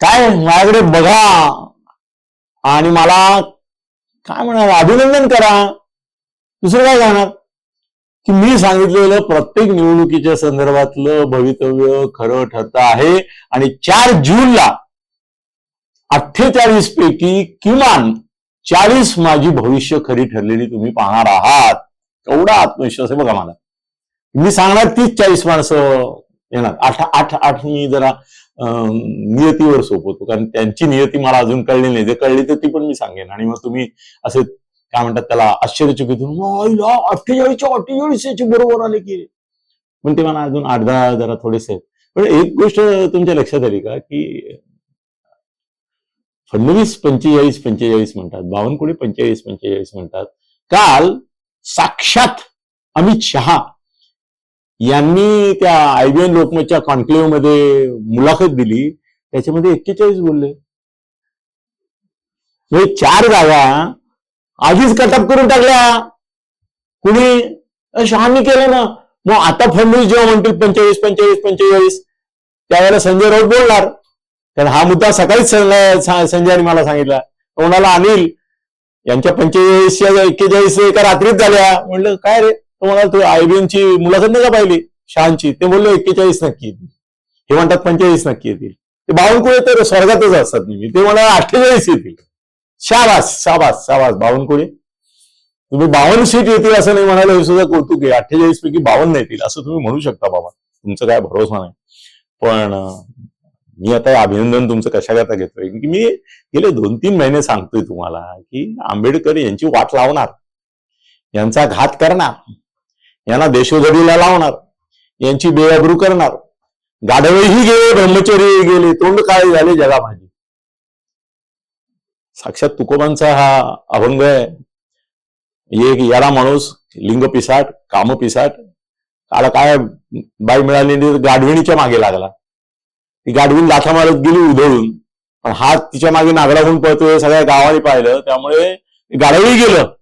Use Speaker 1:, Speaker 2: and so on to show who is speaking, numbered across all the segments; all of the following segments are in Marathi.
Speaker 1: काय माझ्याकडे बघा. आणि मला काय म्हणाल अभिनंदन करा. दुसरं काय जाणार की मी सांगितलेलं प्रत्येक निवडणुकीच्या संदर्भातलं भवितव्य खरं ठरतं आहे. आणि चार जूनला अठ्ठेचाळीस पैकी किमान चाळीस माझी भविष्य खरी ठरलेली तुम्ही पाहणार आहात. एवढा आत्मविश्वास आहे बघा मला. मी सांगणार तीच चाळीस माणसं येणार. आठ आठ आठ मी जरा नियतीवर सोपवतो. कारण त्यांची नियती मला अजून कळली नाही. जे कळली तर ती पण मी सांगेन. आणि मग तुम्ही असे काय म्हणतात त्याला आश्चर्यचकित अठ्ठेचाळीसच्या अठ्ठेचाळीसचे बरोबर आले की. पण ते मला अजून आठ दहा जरा थोडेसे. आहेत. पण एक गोष्ट तुमच्या लक्षात आली का की फडणवीस पंचेचाळीस पंचेचाळीस म्हणतात. बावनकुळे पंचेचाळीस पंचेचाळीस म्हणतात. काल साक्षात अमित शहा यांनी त्या आय वन लोकमतच्या कॉन्क्लेव्हमध्ये मुलाखत दिली. त्याच्यामध्ये एक्केचाळीस बोलले. म्हणजे चार जागा आधीच कटअप करून टाकल्या. कुणी? शहानी केलं ना. मग आता फडणवीस जेव्हा म्हणतील पंचेचाळीस पंचेचाळीस पंचेचाळीस त्यावेळेला संजय राऊत बोलणार. कारण हा मुद्दा सकाळीच संजयाने संजयने मला सांगितला. कोणाला अनिल यांच्या पंचेचाळीसच्या एक्केचाळीस एका रात्रीच झाल्या. म्हणलं काय रे? तो म्हणाल तू आयबीएनची ची मुलाखत नाही का पाहिली? शहाची. ते बोलले एक्केचाळीस नक्की येतील. हे म्हणतात पंचेचाळीस नक्की येतील. ते बावनकुळे तर स्वर्गातच असतात नेहमी. ते मला अठ्ठेचाळीस येतील. शाबास शाबास शाबास बावनकुळे तुम्ही बावन्न सीट येतील असं नाही म्हणायला हे सुद्धा कौतुक आहे. अठ्ठेचाळीस पैकी बावन्न येतील. असं तुम्ही म्हणू शकता बाबा. तुमचं काय भरोसा नाही. पण मी आता अभिनंदन तुमचं कशाकरता घेतोय? की मी गेले दोन तीन महिने सांगतोय तुम्हाला की आंबेडकर यांची वाट लावणार. यांचा घात करणार. यांना देशोधडीला लावणार. यांची बेअब्रू करणार. गाढवेही गेले ब्रह्मचर्यही गेले तोंड काय झाले जगा माझी साक्षात तुकोबांचा हा अभंग आहे. एक याला माणूस लिंग पिसाट काम पिसाट काला काय बाई मिळाली नाही गाढविणीच्या मागे लागला. ती गाढवीन लाथा मारत गेली उधळून. पण हात तिच्यामागे नागडा होऊन पळतोय सगळ्या गावाने पाहिलं. त्यामुळे गाढवही गेलं.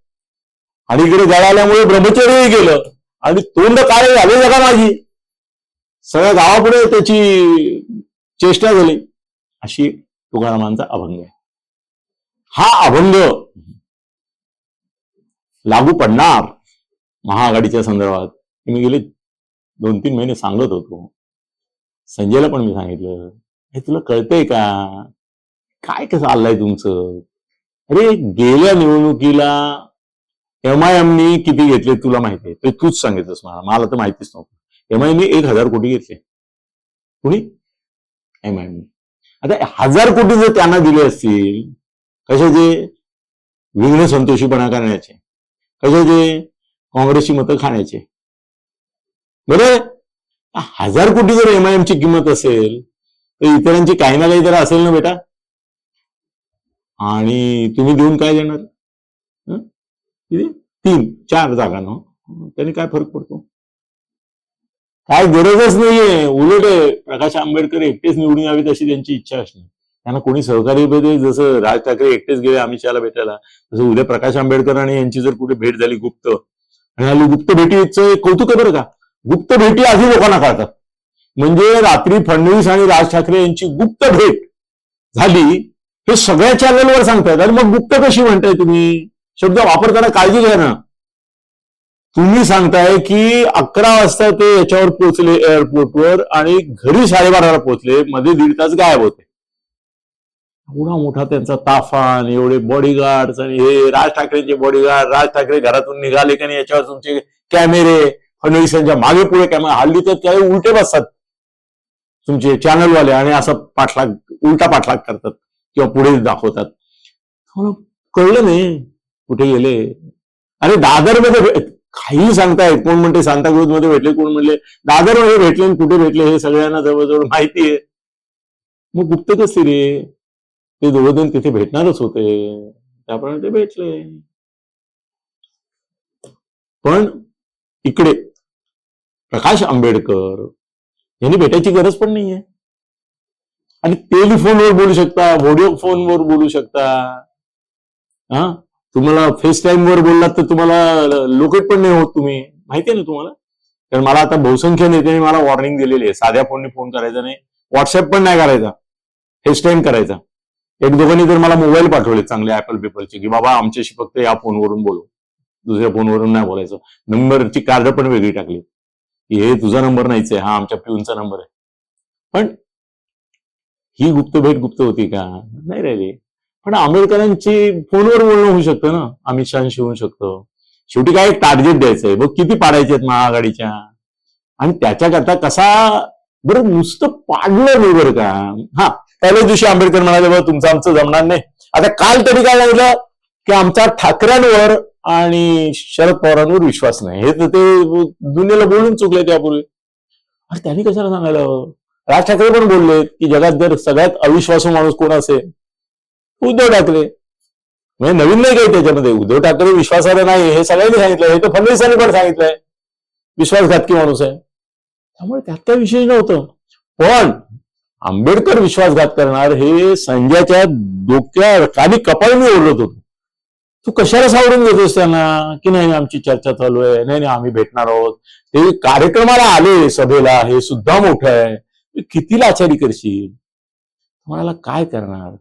Speaker 1: आणि इकडे जळाल्यामुळे ब्रह्मचर्यही गेलं. आणि तोंड काय झाले जगा माझी. सगळ्या गावापुढे त्याची चेष्टा झाली. अशी तुकारामांचा अभंग आहे. हा अभंग लागू पडणार महाआघाडीच्या संदर्भात. मी गेले दोन तीन महिने सांगत होतो. संजयला पण मी सांगितलं हे तुला कळतंय का? काय कसं आलंय तुमचं? अरे गेल्या निवडणुकीला एम आय एमनी किती घेतले तुला माहिती आहे ते तूच सांगितलंस मला. मला तर माहितीच नव्हतं. एम आय एमनी एक हजार कोटी घेतले. कुणी? एम आय एमनी आता हजार कोटी जर त्यांना दिले असतील कशाचे विघ्न संतोषीपणा करण्याचे? कशाचे काँग्रेसची मतं खाण्याचे? बरोबर हजार कोटी जर एम आय एमची किंमत असेल तर इतरांची काही ना काही तर असेल ना बेटा. आणि तुम्ही देऊन काय देणार? किती? तीन चार जागा ना त्याने काय फरक पडतो? काय गरजच नाहीये. उलट प्रकाश आंबेडकर एकटेच निवडून यावेत अशी त्यांची इच्छा असणार. त्यांना कोणी सहकारी भेटे जसं राज ठाकरे एकटेच गेले अमित शहाला भेटायला तसं उद्या प्रकाश आंबेडकर आणि यांची जर कुठे भेट झाली गुप्त आणि हल्ली गुप्त भेटीचं कौतुक आहे बरं का? गुप्त भेटी आधी लोकांना कळतात. म्हणजे रात्री फडणवीस आणि राज ठाकरे यांची गुप्त भेट झाली हे सगळ्या चॅनलवर सांगतायत. आणि मग गुप्त कशी म्हणताय तुम्ही? शब्द वापरताना काळजी घ्या ना. तुम्ही सांगताय की अकरा वाजता ते याच्यावर पोहोचले एअरपोर्टवर आणि घरी साडेबाराला पोहोचले मध्ये दीड तास गायब होते. एवढा मोठा त्यांचा ताफान एवढे बॉडीगार्ड आणि हे राज ठाकरेंचे बॉडीगार्ड राज ठाकरे घरातून निघाले का नाही याच्यावर तुमचे कॅमेरे फडणवीसांच्या मागे पुढे कॅमेरा हल्ली तर काही उलटे बसतात. तुमचे चॅनलवाले आणि असं पाठलाग उलटा पाठलाग करतात किंवा पुढे दाखवतात. मला कळलं नाही? कुठे गेले? अरे दादरमध्ये काही सांगतायत कोण म्हणते सांताक्रुजमध्ये भेटले कोण म्हणले दादरमध्ये भेटले आणि कुठे भेटले हे सगळ्यांना जवळजवळ माहिती आहे. मग गुप्त कसे रे? ते दोघजण तिथे भेटणारच होते. त्याप्रमाणे ते भेटले. पण इकडे प्रकाश आंबेडकर यांनी भेटायची गरज पण नाहीये. आणि टेलिफोनवर बोलू शकता व्हिडिओ फोनवर बोलू शकता. हा? तुम्हाला फेस टाइम वर बोललात तर तुम्हाला लोकेट पण नाही होत तुम्ही. माहिती आहे ना तुम्हाला? कारण मला आता बहुसंख्य नेत्यांनी मला वॉर्निंग दिलेली आहे. साध्या फोनने फोन करायचा नाही. व्हॉट्सअप पण नाही करायचा. फेस टाइम करायचा. एक दोघांनी तर मला मोबाईल पाठवले चांगले ऍपल पेपलचे की बाबा आमच्याशी फक्त या फोनवरून बोलू दुसऱ्या फोनवरून नाही बोलायचं. नंबरची कार्ड पण वेगळी टाकली. की हे तुझा नंबर नाहीच आहे हा आमच्या पिऊनचा नंबर आहे. पण ही गुप्त भेट गुप्त होती का? नाही राहिली. पण आंबेडकरांची फोनवर बोलणं होऊ शकतं ना? अमित शहाशी होऊ शकतो. शेवटी काय टार्गेट द्यायचंय? बघ किती पाडायचे आहेत महाआघाडीच्या. आणि त्याच्याकरता कसा बरं नुसतं पाडलं नाही बरं का? हा पहिल्याच दिवशी आंबेडकर म्हणाले बरं तुमचं आमचं जमणार नाही. आता काल तरी काय लागलं? की आमचा ठाकऱ्यांवर आणि शरद पवारांवर विश्वास नाही. हे तर ते दुनियेला बोलून चुकले त्यापूर्वी. अरे त्यांनी कशाला सांगायला? राज ठाकरे पण बोलले की जगात जर सगळ्यात अविश्वासू माणूस कोण असेल? उद्धव ठाकरे. म्हणजे नवीन नाही काही त्याच्यामध्ये. उद्धव ठाकरे विश्वासार्ह नाही हे सगळ्यांनी सांगितलं हे तर फडणवीसांनी पण सांगितलंय. विश्वासघातकी माणूस आहे. त्यामुळे त्यात काही विशेष नव्हतं. पण आंबेडकर विश्वासघात करणार हे संजयच्या डोक्या काली कपाळ मी ओरडत होतो. तू कशाला सावरून घेतोस त्यांना? की नाही नाही, आमची चर्चा चालू आहे. नाही नाही आम्ही भेटणार आहोत. ते कार्यक्रमाला आले सभेला. हे सुद्धा मोठं आहे. किती लाचारी करशील? म्हणाला काय करणार?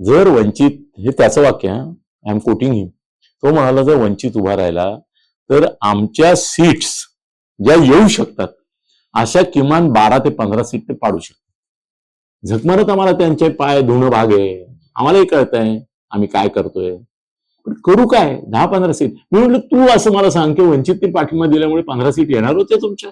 Speaker 1: जर वंचित हे त्याचं वाक्य आय एम कोटिंग हिम तो म्हणाला जर वंचित उभा राहिला तर आमच्या सीट्स ज्या येऊ शकतात अशा किमान बारा ते पंधरा सीट ते पाडू शकतात. झकमारत आम्हाला त्यांचे पाय धुणं भाग. आहे आम्हालाही कळत आहे आम्ही काय करतोय? पण करू काय? दहा पंधरा सीट मी म्हटलं तू असं मला सांग की वंचितने पाठिंबा दिल्यामुळे पंधरा सीट येणार होत्या तुमच्या?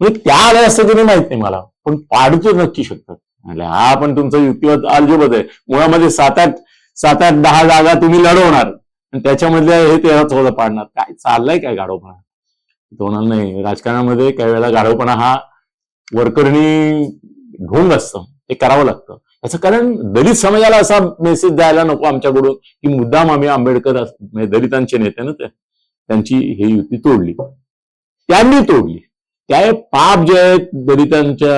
Speaker 1: म्हणजे त्या आल्या असं तरी माहीत नाही मला पण पाडतो नक्की शकतात. हा पण तुमचा युक्तिवाद अल्जोबच आहे. मुळामध्ये सात आठ सात आठ दहा जागा तुम्ही लढवणार. आणि त्याच्यामधल्या हे तेरा चौदा पाडणार. काय चाललंय काय गाढवपणा? तो होणार नाही. राजकारणामध्ये काही वेळेला गाढवपणा हा वरकरणी ढोंग असतं. ते करावं लागतं. याचं कारण दलित समाजाला असा मेसेज द्यायला नको आमच्याकडून की मुद्दाम आम्ही आंबेडकर म्हणजे दलितांचे नेते ना ते. त्यांची ही युती तोडली. त्यांनी तोडली. त्या पाप जे आहेत दलितांच्या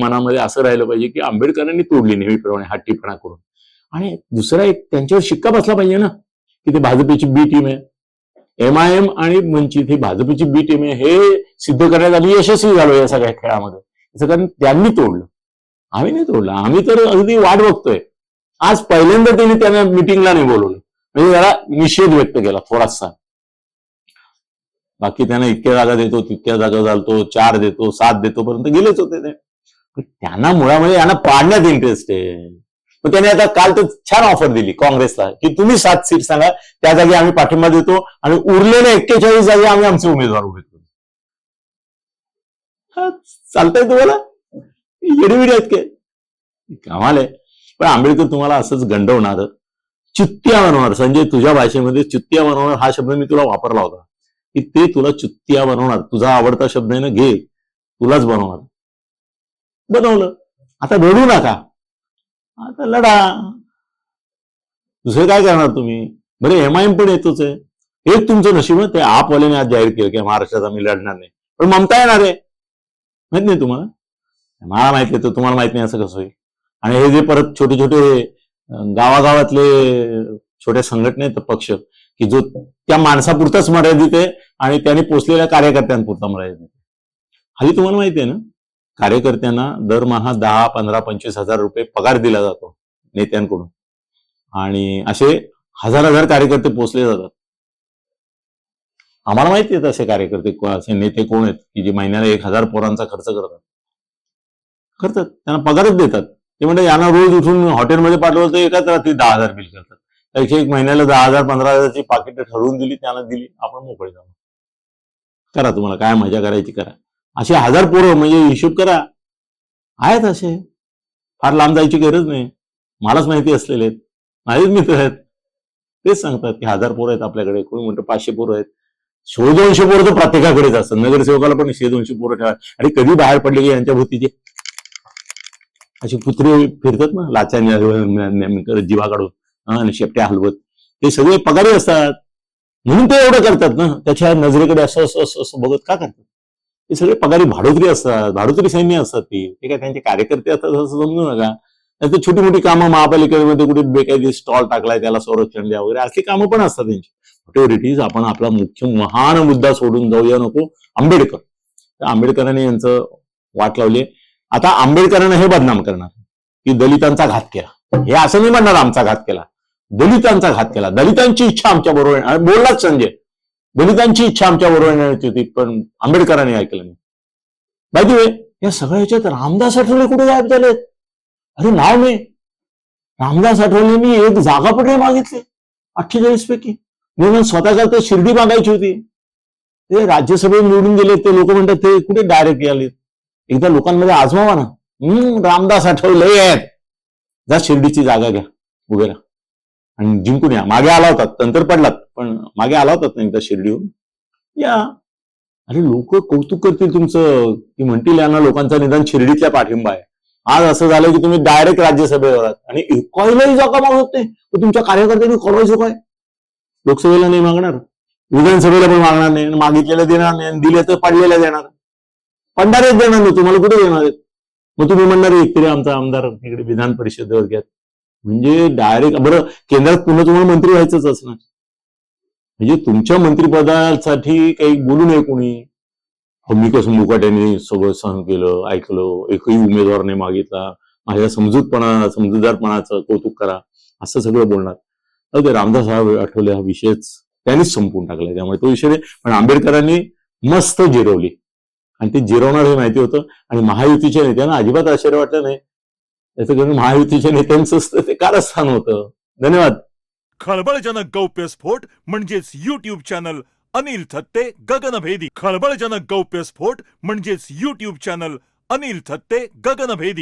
Speaker 1: मनामध्ये असं राहिलं पाहिजे की आंबेडकरांनी तोडली नेहमीप्रमाणे हट्टीपणा करून. आणि दुसरा एक त्यांच्यावर शिक्का बसला पाहिजे ना की ते भाजपची बी टीम आहे. एम आय एम आणि वंचित ही भाजपची बी टीम आहे. हे सिद्ध करण्यात आम्ही यशस्वी झालो या सगळ्या खेळामध्ये. याचं कारण त्यांनी तोडलं. आम्ही नाही तोडलं. आम्ही तर अगदी वाट बघतोय. आज पहिल्यांदा त्यांनी त्यांना मिटिंगला नाही बोलवलं. म्हणजे जरा निषेध व्यक्त केला थोडासा. बाकी त्यांना इतक्या जागा देतो तितक्या जागा चालतो चार देतो सात देतो पर्यंत गेलेच होते ते. त्यांना मुळामध्ये यांना पाडण्यात इंटरेस्ट आहे. मग त्याने आता काल तर छान ऑफर दिली काँग्रेसला की तुम्ही सात सीट सांगा त्या जागी आम्ही पाठिंबा देतो आणि उरलेल्या एक्केचाळीस जागी आम्ही आमचे उमेदवार उभे करू. हा, चालतंय तुम्हाला? येडीविडी आहेत काय? कमाल आहे. पण आंबेडकर तुम्हाला असंच गंडवणार चित्त्या बनवणार. संजय तुझ्या भाषेमध्ये चुत्त्या बनवणार हा शब्द मी तुला वापरला होता. की ते तुला चुत्तिया बनवणार. तुझा आवडता शब्द आहे ना घे. तुलाच बनवणार. बनवलं. आता रडू नका. आता लढा. दुसरं काय करणार तुम्ही? बरे एम आय एम पण येतोच आहे. एक तुमचं नशीब ते आपवाल्याने आज जाहीर केलं की महाराष्ट्रात आम्ही लढणार नाही. पण ममता येणार आहे. माहीत नाही तुम्हाला? मला माहीत नाही तर तुम्हाला माहीत नाही असं कसं होईल. आणि हे जे परत छोटे छोटे गावागावातले छोट्या संघटना आहेत पक्ष की जो त्या माणसापुरताच मर्यादित आहे आणि त्याने पोचलेल्या कार्यकर्त्यांपुरता मर्यादित आहे. हल्ली तुम्हाला माहिती आहे ना कार्यकर्त्यांना दरमहा दहा पंधरा पंचवीस हजार रुपये पगार दिला जातो नेत्यांकडून. आणि असे हजार हजार कार्यकर्ते पोचले जातात. आम्हाला माहिती आहेत असे कार्यकर्ते असे नेते कोण आहेत की जे महिन्याला एक हजार पोरांचा खर्च करतात. करतात. त्यांना पगारच देतात. ते म्हणजे यांना रोज उठून हॉटेलमध्ये पाठवलं तर एकाच रात्री दहा हजार बिल करतात. त्याची एक महिन्याला दहा हजार पंधरा हजारची पाकिट ठरवून दिली त्यांना दिली आपण मोकळे जाऊ करा तुम्हाला काय मजा करायची करा असे हजार पोरं म्हणजे हिशोब करा आहेत असे फार लांब जायची गरज नाही मलाच माहिती असलेले आहेत माझेच मित्र आहेत तेच सांगतात की हजार पोरं आहेत आपल्याकडे कोणी म्हणतं पाचशे पोरं आहेत शे दोनशे पोरं तर प्रत्येकाकडेच असतात नगरसेवकाला पण शे दोनशे पोरं ठेवा आणि कधी बाहेर पडले की यांच्या भोवतीचे अशी कुत्रे फिरतात ना लाचा जीवा काढून शेपट्या हलवत. ते सगळे पगारी असतात. म्हणून ते एवढं करतात ना. त्याच्या नजरेकडे असं असं असं असं बघत का करतात? ते सगळे पगारी भाडोत्री असतात. भाडोत्री सैन्य असतात ते. ते काय त्यांचे कार्यकर्ते असतात असं समजू नका. नाही छोटी मोठी कामं महापालिकेमध्ये कुठे बेकायदे स्टॉल टाकलाय त्याला संरक्षण द्या वगैरे. असली कामं पण असतात त्यांची. प्रिओरिटीज आपण आपला मुख्य महान मुद्दा सोडून जाऊया नको. आंबेडकर. तर आंबेडकरांनी यांचं वाट लावली आता आंबेडकरांना हे बदनाम करणार. की दलितांचा घात केला. हे असं नाही म्हणणार आमचा घात केला. दलितांचा घात केला. दलितांची इच्छा आमच्या बरोबर आहे. आणि बोललाच संजय. दलितांची इच्छा आमच्या बरोबर येण्याची होती पण आंबेडकरांनी ऐकलं नाही. बाय या सगळ्या ह्याच्यात रामदास आठवले कुठे गायब झालेत अरे नाव मी रामदास आठवलेंनी एक जागा पण नाही मागितली. अठ्ठेचाळीस पैकी. म्हणून स्वतःच्या तर शिर्डी मागायची होती. ते राज्यसभेत निवडून गेले ते लोक म्हणतात ते कुठे डायरेक्ट आले एकदा लोकांमध्ये आजमावा ना. हम्म रामदास आठवले आहेत. जा शिर्डीची जागा घ्या. उभे राहा. आणि जिंकून या. मागे आला होता नंतर पडलात पण मागे आला होता ना एकदा शिर्डीहून. या. अरे लोक कौतुक करतील तुमचं. की म्हणतील यांना लोकांचा निदान शिर्डीतल्या पाठिंबा आहे. आज असं झालं की तुम्ही डायरेक्ट राज्यसभेवर आहात आणि एकालाही जागा मागत नाही तुमच्या कार्यकर्त्यांनी करायचं काय? लोकसभेला नाही मागणार. विधानसभेला पण मागणार नाही. मागितलेलं देणार नाही. आणि दिले तर पडलेलं देणार. पडणारेच देणार. नाही तुम्हाला कुठे देणार आहेत? मग तुम्ही म्हणणार एक तरी आमचा आमदार इकडे विधान परिषदेवर घ्या म्हणजे डायरेक्ट बरं केंद्रात पुन्हा तुम्हाला मंत्री व्हायचंच असणार. म्हणजे तुमच्या मंत्रिपदासाठी काही बोलू नये कोणी. हो, मी कसं मुकाट्याने सगळं सहन केलं ऐकलं एकही उमेदवार नाही मागितला. माझ्या समजूतपणा समजूतदारपणाचं कौतुक करा असं सगळं बोलणार. अहो, ते रामदास साहेब आठवले हा विषयच त्यांनीच संपून टाकलाय. त्यामुळे तो विषय नाही. पण आंबेडकरांनी मस्त जिरवली. आणि ते जिरवणार हे माहिती होतं. आणि महायुतीच्या नेत्यांना अजिबात आश्चर्य वाटलं नाही. याचं कारण महायुतीच्या नेत्यांचं ते कारस्थान होतं. धन्यवाद.
Speaker 2: खळबळजनक गौप्यस्फोट म्हणजेच युट्यूब चॅनल अनिल थत्ते गगनभेदी. खळबळजनक गौप्यस्फोट म्हणजेच युट्यूब चॅनल अनिल थत्ते गगनभेदी.